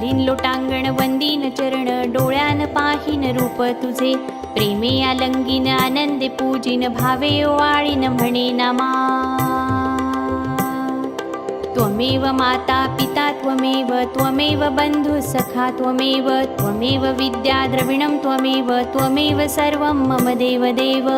घालीन लोटांगण वंदीन चरण डोळ्यान पाहिन रूप तुझे. प्रेमे अलंगीन आनंदे पूजिन भावे ओवाळीन म्हणे नमा. त्वमेव माता पिता त्वमेव त्वमेव बन्धुः सखा त्वमेव त्वमेव विद्या द्रविणं त्वमेव त्वमेव सर्वं मम देवदेव.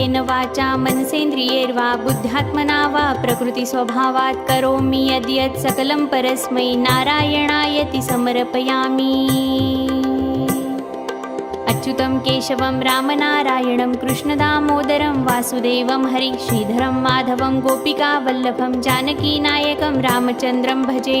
कायेन वाचा मनसेन्द्रियैर्वा बुद्ध्यात्मना वा प्रकृतिस्वभावात् करोमि यद्यत् सकलं परस्मै नारायणायति समर्पयामि। अच्युतं केशवं रामनारायणं कृष्णदामोदरं वासुदेवं हरि श्रीधरं माधवं गोपिकावल्लभं जानकीनायकं रामचन्द्रं भजे।